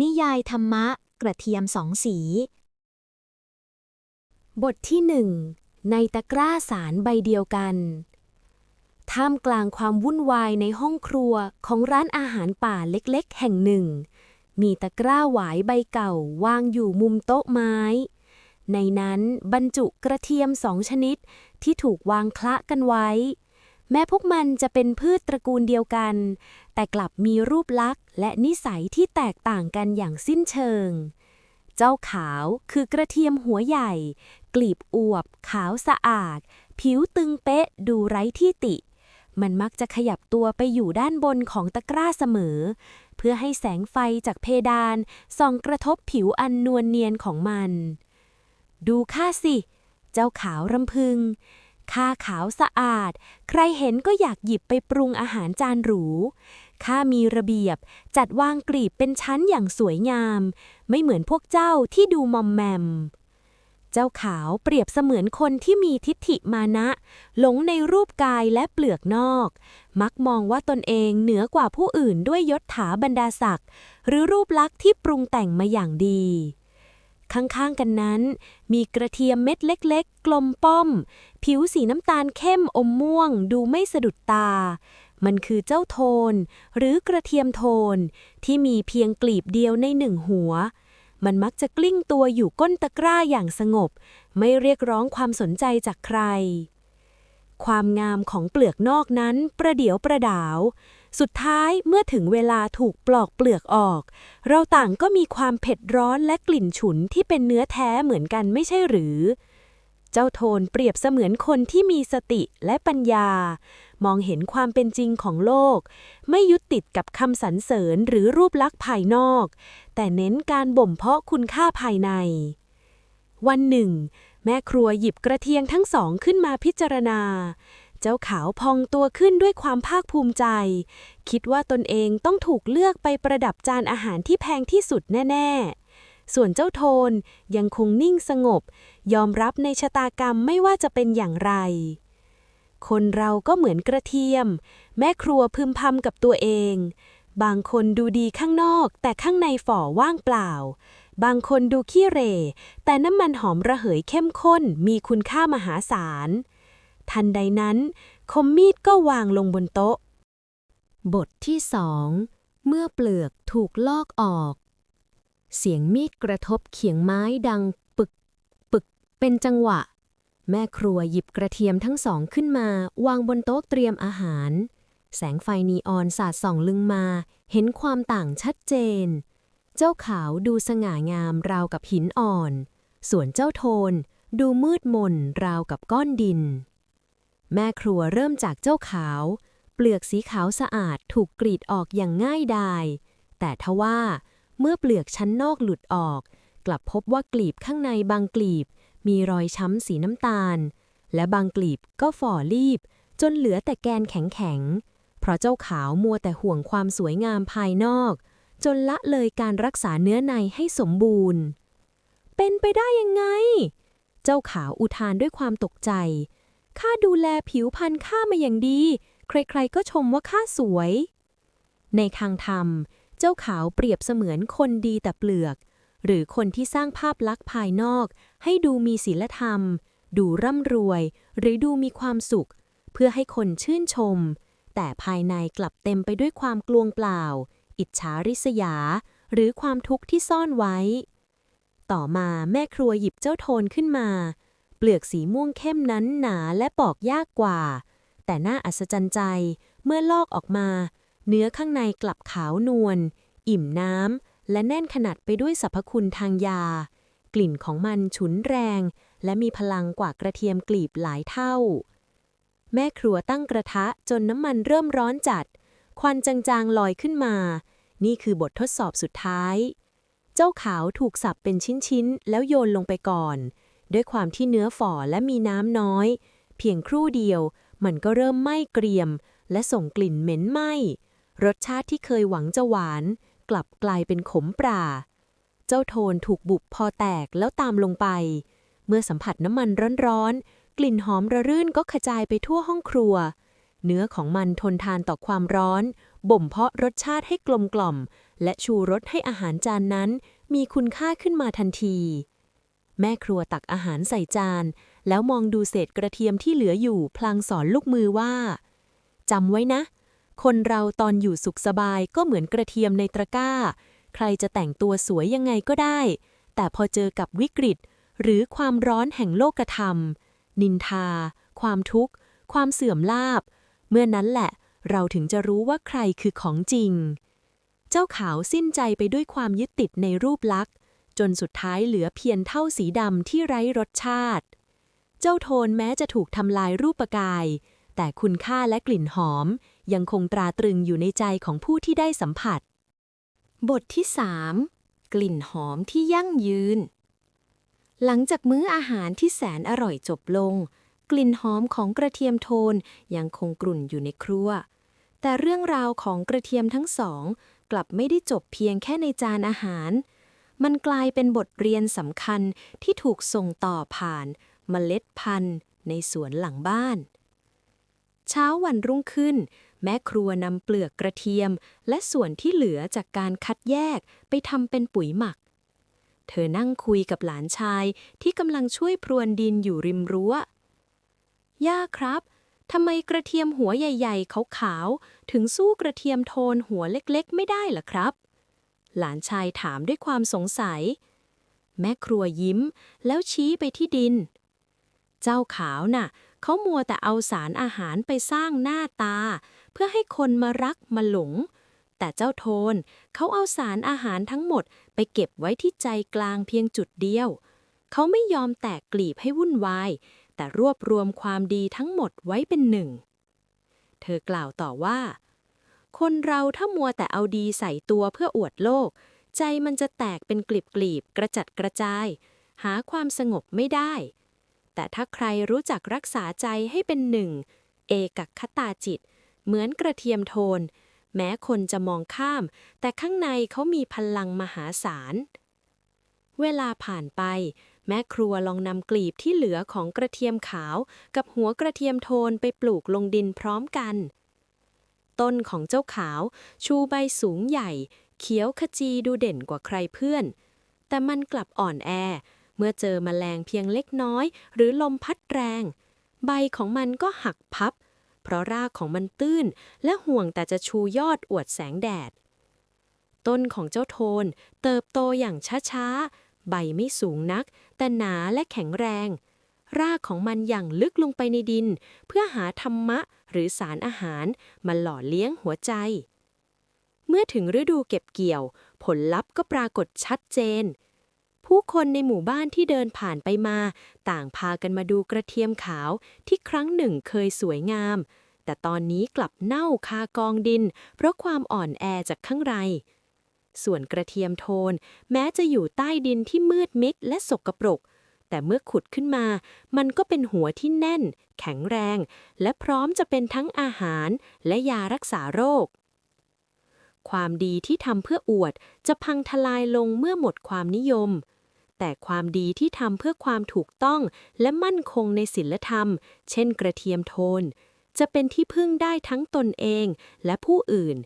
นิยายธรรมะ กระเทียมสองสี บทที่หนึ่งในตะกร้าสารใบเดียวกัน ท่ามกลางความวุ่นวายในห้องครัวของร้านอาหารป่าเล็กๆ แห่งหนึ่ง มีตะกร้าหวายใบเก่าวางอยู่มุมโต๊ะไม้ ในนั้นบรรจุกระเทียมสองชนิดที่ถูกวางคละกันไว้ แม้พวกมันจะเป็นพืชตระกูลเดียวกัน แต่กลับมีรูปลักษณ์และนิสัยที่แตกต่างกันอย่างสิ้นเชิง เจ้าขาวคือกระเทียมหัวใหญ่ กลีบอวบ ขาวสะอาด ผิวตึงเป๊ะดูไร้ที่ติ มันมักจะขยับตัวไปอยู่ด้านบนของตะกร้าเสมอ เพื่อให้แสงไฟจากเพดานส่องกระทบผิวอันนวลเนียนของมัน ดูข้าสิ เจ้าขาวรำพึง ข้าขาวสะอาด ใครเห็นก็อยากหยิบไปปรุงอาหารจานหรู ข้ามีระเบียบ จัดวางกลีบเป็นชั้นอย่างสวยงาม ไม่เหมือนพวกเจ้าที่ดูมอมแมม เจ้าขาวเปรียบเสมือนคนที่มีทิฏฐิมานะ หลงในรูปกายและเปลือกนอก มักมองว่าตนเองเหนือกว่าผู้อื่นด้วยยศถาบรรดาศักดิ์หรือรูปลักษณ์ที่ปรุงแต่งมาอย่างดี ข้างๆกันนั้น มีกระเทียมเม็ดเล็กๆ กลมป้อม ผิวสีน้ำตาลเข้มอมม่วง ดูไม่สะดุดตา มันคือเจ้าโทน หรือกระเทียมโทน ที่มีเพียงกลีบเดียวในหนึ่งหัว มันมักจะกลิ้งตัวอยู่ก้นตะกร้าอย่างสงบ ไม่เรียกร้องความสนใจจากใคร ความงามของเปลือกนอกนั้นประเดียวประดาว สุดท้ายเมื่อถึงเวลาถูกปลอกเปลือกออก เราต่างก็มีความเผ็ดร้อนและกลิ่นฉุนที่เป็นเนื้อแท้เหมือนกันไม่ใช่หรือ เจ้าโทนเปรียบเสมือนคนที่มีสติและปัญญา มองเห็นความเป็นจริงของโลก ไม่ยึดติดกับคำสรรเสริญหรือรูปลักษณ์ภายนอก แต่เน้นการบ่มเพาะคุณค่าภายใน วันหนึ่ง แม่ครัวหยิบกระเทียมทั้งสองขึ้นมาพิจารณา เจ้าขาวพองตัวขึ้นด้วยความภาคภูมิใจ คิดว่าตนเองต้องถูกเลือกไปประดับจานอาหารที่แพงที่สุดแน่ ๆ ส่วนเจ้าโทนยังคงนิ่งสงบ ยอมรับในชะตากรรมไม่ว่าจะเป็นอย่างไร คนเราก็เหมือนกระเทียม แม่ครัวพึมพำกับตัวเอง บางคนดูดีข้างนอก แต่ข้างในฝ่อว่างเปล่าบางคนดูขี้เรแต่น้ำมันหอมระเหยเข้มข้นมีคุณค่ามหาศาล ทันใดนั้น คมมีดก็วางลงบนโต๊ะ บทที่สองเมื่อเปลือกถูกลอกออก เสียงมีดกระทบเขียงไม้ดังปึก ปึก เป็นจังหวะ แม่ครัวหยิบกระเทียมทั้งสองขึ้นมา วางบนโต๊ะเตรียมอาหาร แสงไฟนีออนสาดส่องลึงมา เห็นความต่างชัดเจน เจ้าขาวดูสง่างามราวกับหินอ่อน ส่วนเจ้าโทนดูมืดมนราวกับก้อนดิน แม่ครัวเริ่มจากเจ้าขาว เปลือกสีขาวสะอาดถูกกรีดออกอย่างง่ายดาย แต่ทว่าเมื่อเปลือกชั้นนอกหลุดออก กลับพบว่ากลีบข้างในบางกลีบ มีรอยช้ำสีน้ำตาล และบางกลีบก็ฝ่อรีบ จนเหลือแต่แกนแข็งๆ เพราะเจ้าขาวมัวแต่ห่วงความสวยงามภายนอก จนละเลยการรักษาเนื้อในให้สมบูรณ์ เป็นไปได้ยังไง เจ้าขาวอุทานด้วยความตกใจ ข้าดูแลผิวพรรณข้ามาอย่างดี ใครๆก็ชมว่าข้าสวย ในทางธรรม เจ้าขาวเปรียบเสมือนคนดีแต่เปลือก หรือคนที่สร้างภาพลักษณ์ภายนอก ให้ดูมีศีลธรรม ดูร่ำรวย หรือดูมีความสุข เพื่อให้คนชื่นชม แต่ภายในกลับเต็มไปด้วยความกลวงเปล่า อิจฉาริษยา หรือความทุกข์ที่ซ่อนไว้ ต่อมาแม่ครัวหยิบเจ้าโทนขึ้นมา เปลือกสีม่วงเข้มนั้นหนาและปอกยากกว่า แต่น่าอัศจรรย์ใจเมื่อลอกออกมา เนื้อข้างในกลับขาวนวล อิ่มน้ำ และแน่นขนาดไปด้วยสรรพคุณทางยา กลิ่นของมันฉุนแรง และมีพลังกว่ากระเทียมกลีบหลายเท่า แม่ครัวตั้งกระทะจนน้ำมันเริ่มร้อนจัด ควันจางๆลอยขึ้นมา นี่คือบททดสอบสุดท้าย เจ้าขาวถูกสับเป็นชิ้นๆ แล้วโยนลงไปก่อน ด้วยความที่เนื้อฝ่อและมีน้ำน้อย เพียงครู่เดียว มันก็เริ่มไหม้เกรียม และส่งกลิ่นเหม็นไหม้รสชาติที่เคยหวังจะหวาน กลับกลายเป็นขมปรา เจ้าโทนถูกบุบพอแตกแล้วตามลงไป เมื่อสัมผัสน้ำมันร้อนๆ กลิ่นหอมระรื่นก็กระจายไปทั่วห้องครัว เนื้อของมันทนทานต่อความร้อน บ่มเพาะรสชาติให้กลมกล่อม และชูรสให้อาหารจานนั้น มีคุณค่าขึ้นมาทันที แม่ครัวตักอาหารใส่จาน แล้วมองดูเศษกระเทียมที่เหลืออยู่ พลางสอนลูกมือว่าจำไว้นะ คนเราตอนอยู่สุขสบายก็เหมือนกระเทียมในตะกร้า ใครจะแต่งตัวสวยยังไงก็ได้ แต่พอเจอกับวิกฤต หรือความร้อนแห่งโลกธรรม นินทา ความทุกข์ ความเสื่อมลาบ เมื่อนั้นแหละ เราถึงจะรู้ว่าใครคือของจริง เจ้าขาวสิ้นใจไปด้วยความยึดติดในรูปลักษณ์ จนสุดท้ายเหลือเพียงเท่าสีดำที่ไร้รสชาติ เจ้าโทนแม้จะถูกทำลายรูปกาย แต่คุณค่าและกลิ่นหอม ยังคงตราตรึงอยู่ในใจของผู้ที่ได้สัมผัส บทที่ 3 กลิ่นหอมที่ยั่งยืน หลังจากมื้ออาหารที่แสนอร่อยจบลง กลิ่นหอมของกระเทียมโทนยังคงกรุ่นอยู่ในครัว แต่เรื่องราวของกระเทียมทั้งสอง กลับไม่ได้จบเพียงแค่ในจานอาหาร มันกลายเป็นบทเรียนสำคัญที่ถูกส่งต่อผ่านเมล็ดพันธุ์ในสวนหลังบ้าน เช้าวันรุ่งขึ้น แม่ครัวนำเปลือกกระเทียม และส่วนที่เหลือจากการคัดแยกไปทำเป็นปุ๋ยหมัก เธอนั่งคุยกับหลานชายที่กำลังช่วยพรวนดินอยู่ริมรั้ว ย่าครับทำไมกระเทียมหัวใหญ่ ๆ ขาวๆ ถึงสู้กระเทียมโทนหัวเล็กๆ ไม่ได้ล่ะครับ หลานชายถามด้วยความสงสัย แม่ครัวยิ้มแล้วชี้ไปที่ดิน เจ้าขาวน่ะเขามัวแต่เอาสารอาหารไปสร้างหน้าตา เพื่อให้คนมารักมาหลง แต่เจ้าโทนเขาเอาสารอาหารทั้งหมดไปเก็บไว้ที่ใจกลางเพียงจุดเดียว เขาไม่ยอมแตกกลีบให้วุ่นวาย แต่รวบรวมความดีทั้งหมดไว้เป็นหนึ่ง เธอกล่าวต่อว่า คนเราถ้ามัวแต่เอาดีใส่ตัวเพื่ออวดโลก ใจมันจะแตกเป็นกลีบกลีบๆกระจัดกระจาย หาความสงบไม่ได้ แต่ถ้าใครรู้จักรักษาใจให้เป็นหนึ่ง เอกัคตาจิต เหมือนกระเทียมโทน แม้คนจะมองข้าม แต่ข้างในเขามีพลังมหาศาล เวลาผ่านไป แม่ครัวลองนำกลีบที่เหลือของกระเทียมขาว กับหัวกระเทียมโทนไปปลูกลงดินพร้อมกัน ต้นของเจ้าขาว ชูใบสูงใหญ่ เขียวขจีดูเด่นกว่าใครเพื่อน แต่มันกลับอ่อนแอ เมื่อเจอมแมลงเพียงเล็กน้อย หรือลมพัดแรง ใบของมันก็หักพับ เพราะรากของมันตื้น และห่วงแต่จะชูยอดอวดแสงแดด ต้นของเจ้าโทน เติบโตอย่างช้าๆ ใบไม่สูงนัก แต่หนาและแข็งแรง รากของมันอย่างลึกลงไปในดิน เพื่อหาธรรมะหรือสารอาหารมาหล่อเลี้ยงหัวใจ เมื่อถึงฤดูเก็บเกี่ยว ผลลัพธ์ก็ปรากฏชัดเจน ผู้คนในหมู่บ้านที่เดินผ่านไปมา ต่างพากันมาดูกระเทียมขาวที่ครั้งหนึ่งเคยสวยงาม แต่ตอนนี้กลับเน่าคากองดิน เพราะความอ่อนแอจากข้างในส่วนกระเทียมโทน แม้จะอยู่ใต้ดินที่มืดมิดและสกปรก แต่เมื่อขุดขึ้นมา มันก็เป็นหัวที่แน่น แข็งแรง และพร้อมจะเป็นทั้งอาหารและยารักษาโรค ความดีที่ทำเพื่ออวดจะพังทลายลงเมื่อหมดความนิยม แต่ความดีที่ทำเพื่อความถูกต้องและมั่นคงในศีลธรรม เช่นกระเทียมโทน จะเป็นที่พึ่งได้ทั้งตนเองและผู้อื่น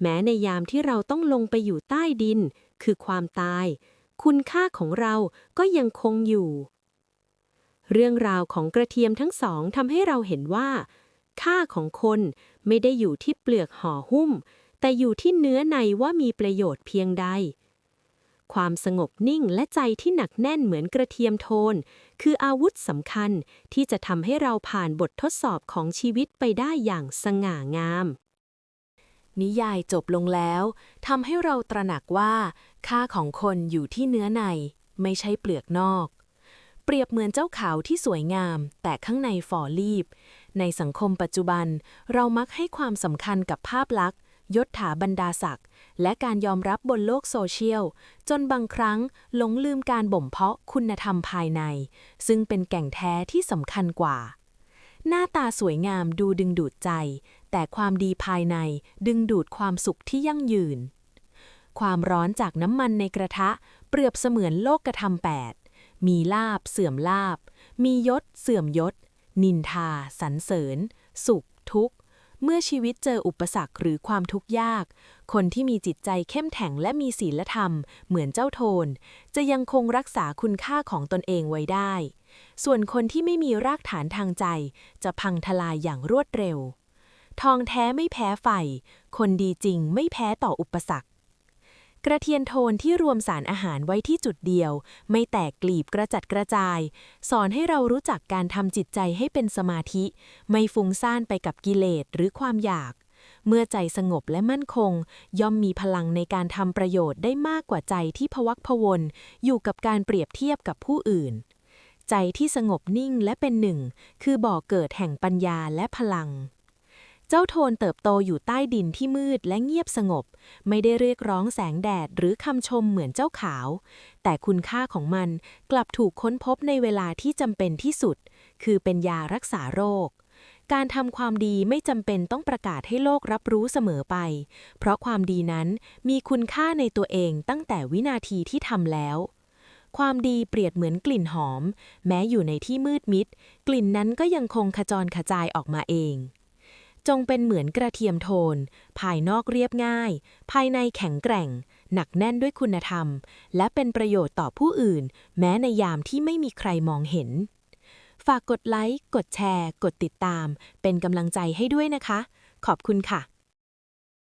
แม้ในยามที่เราต้องลงไปอยู่ใต้ดิน คือความตายคุณค่าของเราก็ยังคงอยู่ เรื่องราวของกระเทียมทั้งสองทำให้เราเห็นว่า ค่าของคนไม่ได้อยู่ที่เปลือกห่อหุ้ม แต่อยู่ที่เนื้อในว่ามีประโยชน์เพียงใด ความสงบนิ่งและใจที่หนักแน่นเหมือนกระเทียมโทน คืออาวุธสำคัญที่จะทำให้เราผ่านบททดสอบของชีวิตไปได้อย่างสง่างาม นิยายจบลงแล้วทำให้เราตระหนักว่า ค่าของคนอยู่ที่เนื้อใน ไม่ใช่เปลือกนอก เปรียบเหมือนเจ้าขาวที่สวยงาม แต่ข้างในฝ่อรีบ ในสังคมปัจจุบัน เรามักให้ความสำคัญกับภาพลักษณ์ยศถาบรรดาศักดิ์และการยอมรับบนโลกโซเชียล จนบางครั้งหลงลืมการบ่มเพาะคุณธรรมภายใน ซึ่งเป็นแก่งแท้ที่สำคัญกว่า หน้าตาสวยงามดูดึงดูดใจ แต่ความดีภายในดึงดูดความสุขที่ยั่งยืน ความร้อนจากน้ำมันในกระทะ เปรียบเสมือนโลกกระทำแปด มีลาบเสื่อมลาบ มียศเสื่อมยศ นินทา สรรเสริญ สุข ทุกข์ เมื่อชีวิตเจออุปสรรคหรือความทุกข์ยาก คนที่มีจิตใจเข้มแข็งและมีศีลธรรม เหมือนเจ้าโทน จะยังคงรักษาคุณค่าของตนเองไว้ได้ ส่วนคนที่ไม่มีรากฐานทางใจ จะพังทลายอย่างรวดเร็ว ทองแท้ไม่แพ้ไฟ คนดีจริงไม่แพ้ต่ออุปสรรค กระเทียนโทนที่รวมสารอาหารไว้ที่จุดเดียว ไม่แตกกลีบกระจัดกระจาย สอนให้เรารู้จักการทำจิตใจให้เป็นสมาธิ ไม่ฟุ้งซ่านไปกับกิเลสหรือความอยาก เมื่อใจสงบและมั่นคง ย่อมมีพลังในการทำประโยชน์ได้มากกว่าใจที่พวักพวนอยู่กับการเปรียบเทียบกับผู้อื่น ใจที่สงบนิ่งและเป็นหนึ่ง คือบ่อเกิดแห่งปัญญาและพลัง เจ้าโทนเติบโตอยู่ใต้ดินที่มืดและเงียบสงบ ไม่ได้เรียกร้องแสงแดดหรือคำชมเหมือนเจ้าขาว แต่คุณค่าของมันกลับถูกค้นพบในเวลาที่จำเป็นที่สุด คือเป็นยารักษาโรค การทำความดีไม่จำเป็นต้องประกาศให้โลกรับรู้เสมอไป เพราะความดีนั้นมีคุณค่าในตัวเองตั้งแต่วินาทีที่ทำแล้วความดีเปรียบเหมือนกลิ่นหอม แม้อยู่ในที่มืดมิด กลิ่นนั้นก็ยังคงขจรขจายออกมาเอง จงเป็นเหมือนกระเทียมโทน ภายนอกเรียบง่าย ภายในแข็งแกร่ง หนักแน่นด้วยคุณธรรม และเป็นประโยชน์ต่อผู้อื่น แม้ในยามที่ไม่มีใครมองเห็น ฝากกดไลค์ กดแชร์ กดติดตาม เป็นกำลังใจให้ด้วยนะคะ ขอบคุณค่ะ